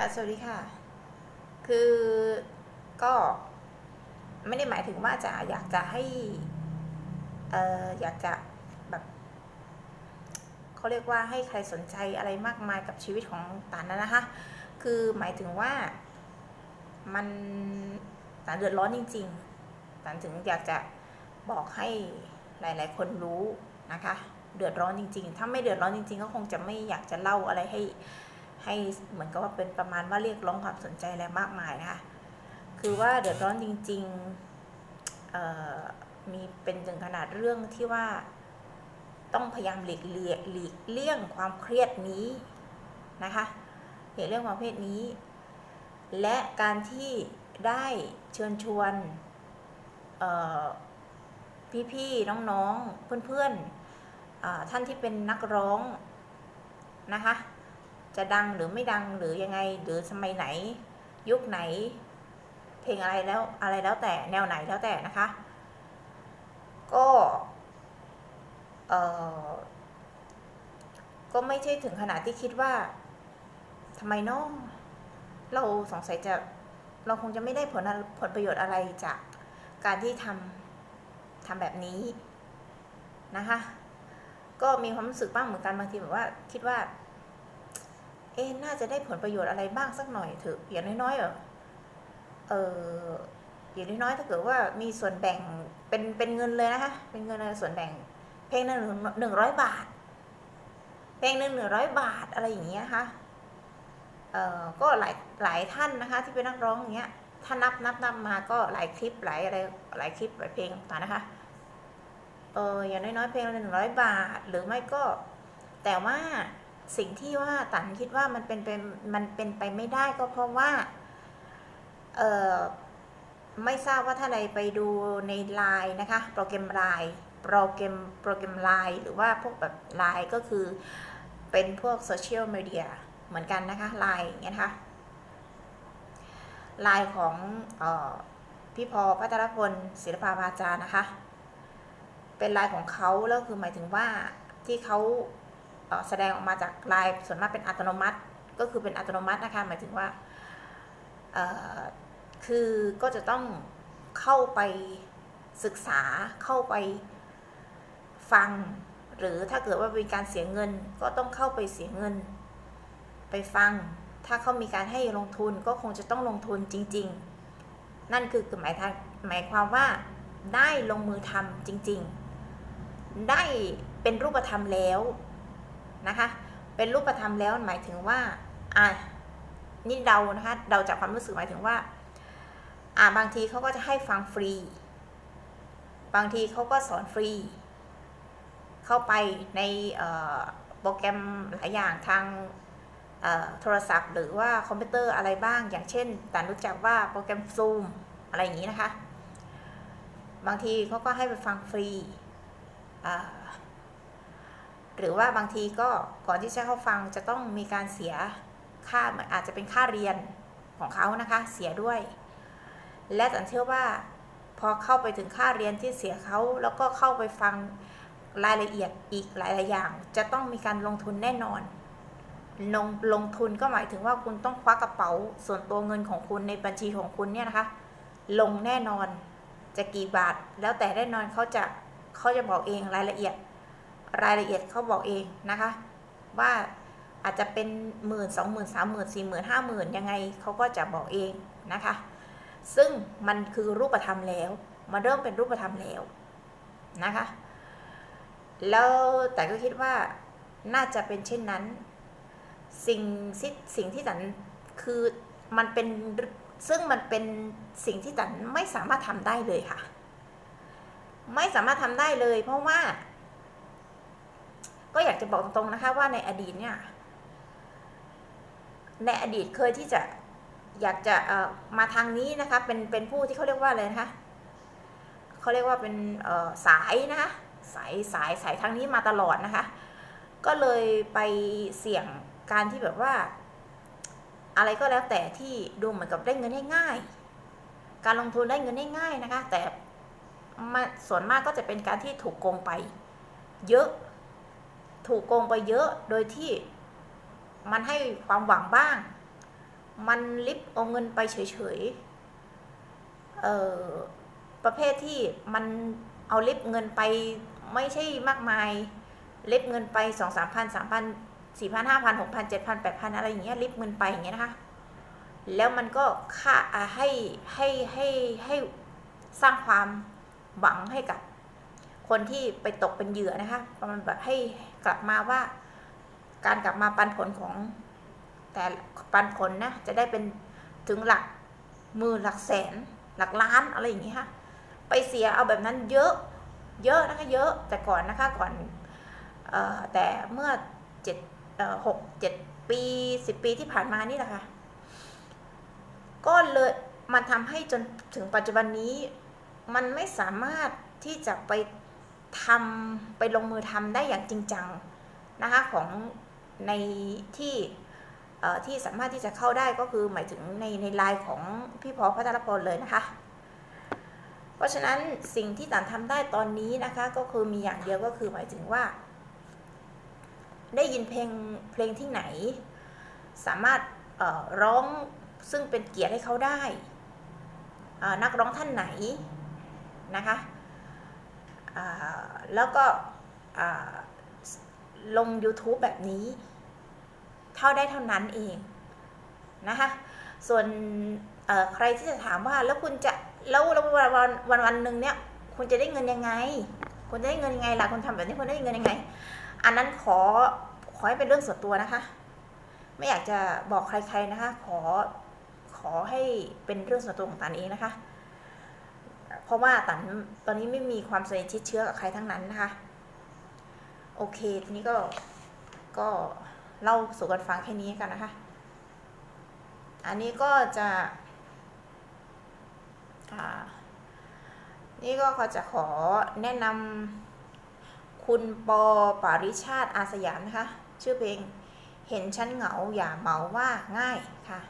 ค่ะ สวัสดีค่ะ คือก็ไม่ได้หมายถึงว่าจะอยากจะให้เอ่ออยากจะแบบเขาเรียกว่าให้ใครสนใจอะไรมากมายกับชีวิตของตานนะนะคะ คือหมายถึงว่ามันตานเดือดร้อนจริงๆตานถึงอยากจะบอกให้หลาย ๆ คนรู้นะคะ เดือดร้อนจริง ๆ ถ้าไม่เดือดร้อนจริง ๆ ก็คงจะไม่อยากจะเล่าอะไรให้ ให้เหมือนกับว่าเป็นประมาณว่าเรียกร้องความสนใจอะไรมากมายนะคะคือว่าเดือดร้อนจริงๆมีเป็นถึงขนาดเรื่องที่ว่าต้องพยายามหลีกเลี่ยงหลีกเลี่ยงความเครียดนี้นะคะหลีกเลี่ยงความเครียดนี้ และการที่ได้เชิญชวนพี่ๆ น้องๆ เพื่อนๆท่านที่เป็นนักร้องนะคะ จะดังหรือไม่ดังหรือยังไง หรือสมัยไหน ยุคไหน เพลงอะไรแล้วอะไรแล้วแต่แนวไหนแล้วแต่นะคะ ก็เออก็ไม่ใช่ถึงขนาดที่คิดว่าทำไมน้องเราสงสัยจะเราคงจะไม่ได้ผลผลประโยชน์อะไรจากการที่ทำทำแบบนี้นะคะ ก็มีความรู้สึกบ้างเหมือนกันบางทีแบบว่าคิดว่า เอ๊น่าจะได้ผลประโยชน์อะไรบ้างสักหน่อยเถอะอย่างน้อยๆเออเอออย่างน้อยๆถ้าเกิดว่ามีส่วนแบ่งเป็นเป็นเงินเลยนะคะเป็นเงินในส่วนแบ่ง เพลงหนึ่งหนึ่งร้อยบาท เพลงหนึ่งหนึ่งร้อยบาทอะไรอย่างเงี้ยนะคะเอ่อก็หลายหลายท่านนะคะ ที่เป็นนักร้องอย่างเงี้ยถ้านับนับนับมาก็หลายคลิปหลายอะไรหลายคลิปหลายเพลงต่างนะคะเอออย่างน้อยๆเพลงละหนึ่งร้อยบาท หรือไม่ก็ แต่ว่า สิ่งที่ว่าตันคิดว่ามันเป็นเป็นมันเป็นไปไม่ได้ก็เพราะว่าเออไม่ทราบว่าถ้าใดไปดูในไลน์นะคะ โปรแกรมไลน์โปรแกรมโปรแกรมไลน์หรือว่าพวกแบบไลน์ก็คือเป็นพวกโซเชียลมีเดียเหมือนกันนะคะไลน์อย่างเงี้ยนะคะไลน์ของออพี่พอพัทรพลศิลปาวาจานะคะ เป็นไลน์ของเขาแล้วคือหมายถึงว่าที่เขา แสดงออกมาจากไลน์ส่วนมากเป็นอัตโนมัติ ก็คือเป็นอัตโนมัตินะคะหมายถึงว่าคือก็จะต้องเข้าไปศึกษาเข้าไปฟัง หรือถ้าเกิดว่ามีการเสียเงินก็ต้องเข้าไปเสียเงิน ไปฟัง ถ้าเขามีการให้ลงทุนก็คงจะต้องลงทุนจริง ๆ นั่นคือหมายทางหมายความว่าได้ลงมือทำจริง ๆ ได้เป็นรูปธรรมแล้ว นะคะ เป็นรูปธรรมแล้วหมายถึงว่าอะนี่เดานะคะเดาจากความรู้สึกหมายถึงว่าอ่าบางทีเขาก็จะให้ฟังฟรี บางทีเขาก็สอนฟรี เข้าไปในโปรแกรมหลายอย่างทางโทรศัพท์ หรือว่าคอมพิวเตอร์อะไรบ้าง อย่างเช่นแต่รู้จักว่าโปรแกรม Zoom อะไรอย่างนี้นะคะ บางทีเขาก็ให้ไปฟังฟรีอ่า หรือว่าบางทีก็ก่อนที่จะเข้าฟังจะต้องมีการเสียค่าอาจจะเป็นค่าเรียนของเขานะคะเสียด้วย และตันเชื่อว่าพอเข้าไปถึงค่าเรียนที่เสียเขาแล้วก็เข้าไปฟังรายละเอียดอีกหลายๆอย่าง จะต้องมีการลงทุนแน่นอนลงลงทุนก็หมายถึงว่าคุณต้องควักกระเป๋า ส่วนตัวเงินของคุณในบัญชีของคุณเนี่ยนะคะ ลงแน่นอนจะกี่บาท แล้วแต่แน่นอนเขาจะเขาจะบอกเองรายละเอียด รายละเอียดเขาบอกเองนะคะ ว่าอาจจะเป็นหมื่นสองหมื่นสามหมื่นสี่หมื่นห้าหมื่นยังไงเขาก็จะบอกเองนะคะ ซึ่งมันคือรูปธรรมแล้วมันเริ่มเป็นรูปธรรมแล้วนะคะ แล้วแต่ก็คิดว่าน่าจะเป็นเช่นนั้น สิ่งที่สิ่งที่ตันคือมันเป็นซึ่งมันเป็นสิ่งที่ตันไม่สามารถทำได้เลยค่ะ ไม่สามารถทำได้เลย เพราะว่า ก็อยากจะบอกตรงๆนะคะว่าในอดีตเนี่ย ในอดีตเคยที่จะอยากจะมาทางนี้นะคะ เป็นเป็นผู้ที่เขาเรียกว่าอะไรนะคะเขาเรียกว่าเป็นสายนะคะสายสายสายทางนี้มาตลอดนะคะ ก็เลยไปเสี่ยงการที่แบบว่า อะไรก็แล้วแต่ที่ดูเหมือนกับได้เงินง่ายๆการลงทุนได้เงินง่ายๆนะคะ แต่ส่วนมากก็จะเป็นการที่ถูกโกงไป เยอะ ถูกโกงไปเยอะโดยที่มันให้ความหวังบ้าง มันลิฟต์เอาเงินไปเฉยๆเอ่อประเภทที่มันเอาลิฟต์เงินไปไม่ใช่มากมายลิฟต์เงินไปสองสามพันสามพันสี่พันห้าพันหกพันเจ็ดพันแปดพันอะไรอย่างเงี้ยลิฟต์เงินไปอย่างเงี้ยนะคะ แล้วมันก็ค่าให้ให้ให้ให้สร้างความหวังให้กับคนที่ไปตกเป็นเหยื่อนะคะ ประมาณแบบให้ ลับมาว่า การกลับมาปันผลของ แต่ปันผลนะจะได้เป็นถึงหลักหมื่นหลักแสน หลักล้านอะไรอย่างงี้ค่ะไปเสียเอาแบบนั้นเยอะ เยอะนะคะเยอะแต่ก่อนนะคะก่อนออแต่เมื่อเจ็ดหกเจ็ดปีสิบปีที่ผ่านมานี่แหละค่ะก็เลยมันทำให้จนถึงปัจจุบันนี้ มันไม่สามารถที่จะไป ทำไปลงมือทำได้อย่างจริงจังนะคะของในที่ที่สามารถที่จะเข้าได้ก็คือหมายถึงในในไลน์ของพี่พอพัทรพลเลยนะคะ เพราะฉะนั้นสิ่งที่ต่านทำได้ตอนนี้นะคะ ก็คือมีอย่างเดียวก็คือหมายถึงว่า ได้ยินเพลงเพลงที่ไหน สามารถร้องซึ่งเป็นเกียรติให้เขาได้นักร้องท่านไหนนะคะ แล้วก็ลง YouTube แบบนี้ เท่าได้เท่านั้นเองนะคะส่วนใครที่จะถามว่าแล้วคุณจะแล้วแล้ววันวันวันวันหนึ่งเนี่ยคุณจะได้เงินยังไง คุณจะได้เงินยังไงล่ะคุณทำแบบนี้คุณได้เงินยังไง อันนั้นขอขอให้เป็นเรื่องส่วนตัวนะคะ ไม่อยากจะบอกใครๆนะคะ ขอขอให้เป็นเรื่องส่วนตัวของตันเองนะคะ เพราะว่าตันตอนนี้ไม่มีความสนิทชิดเชื้อกับใครทั้งนั้นนะคะ โอเคทีนี้ก็ก็เล่าสู่กันฟังแค่นี้กันนะคะ อันนี้ก็จะอ่านี่ก็ขอจะขอแนะนำคุณปอปาริชาติอาสยามนะคะ ชื่อเพลงเห็นฉันเหงาอย่าเมาว่าง่ายค่ะ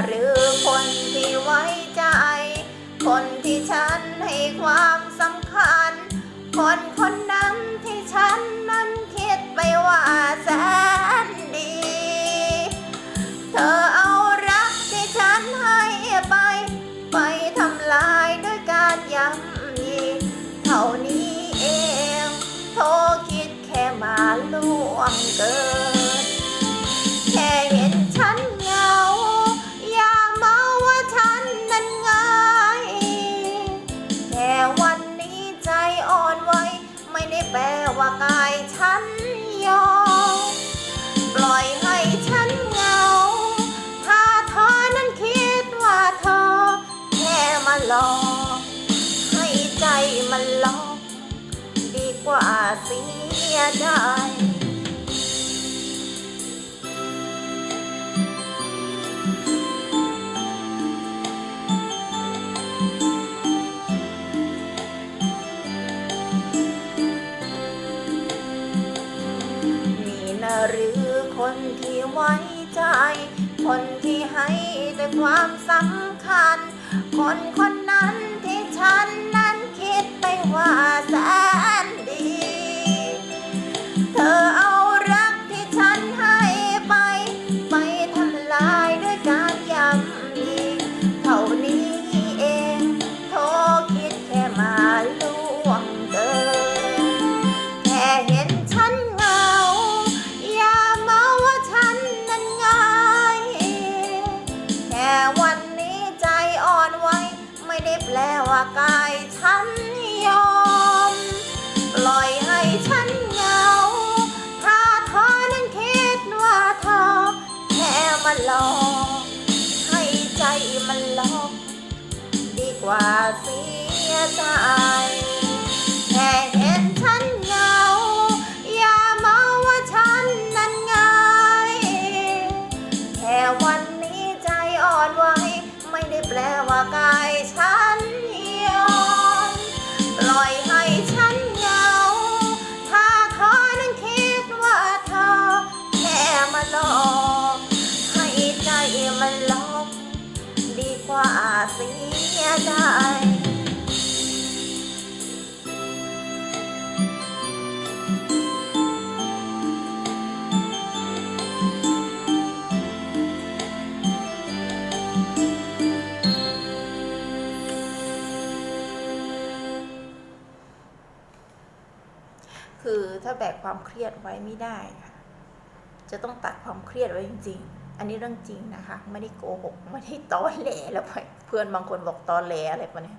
หรือคนที่ไว้ใจ คนที่ฉันให้ความสำคัญ คนคนนั้นที่ฉันนั้นคิดไปว่าแสน แปลว่ากายฉันยอมปล่อยให้ฉันเหงา ถ้าเธอนั้นคิดว่าเธอแค่มาหลอกให้ใจมันหลอก ดีกว่าเสียดาย ไว้ใจ คนที่ให้ด้วยความสำคัญ คนคนนั้นที่ฉันนั้นคิดไปว่าแส กายฉันยอม ปล่อยให้ฉันเหงา ถ้าเธอนั้นคิดว่าเธอแค่มาหลอก ให้ใจมันหลอก ดีกว่าเสียใจ ยใจคือถ้าแบกความเครียดไว้ไม่ได้ค่ะ จะต้องตัดความเครียดไว้จริง ๆ อันนี้เรื่องจริงนะคะ ไม่ได้โกหก ไม่ได้ตอแหลแล้วเพื่อนบางคนบอกตอแหลอะไรปะเนี่ย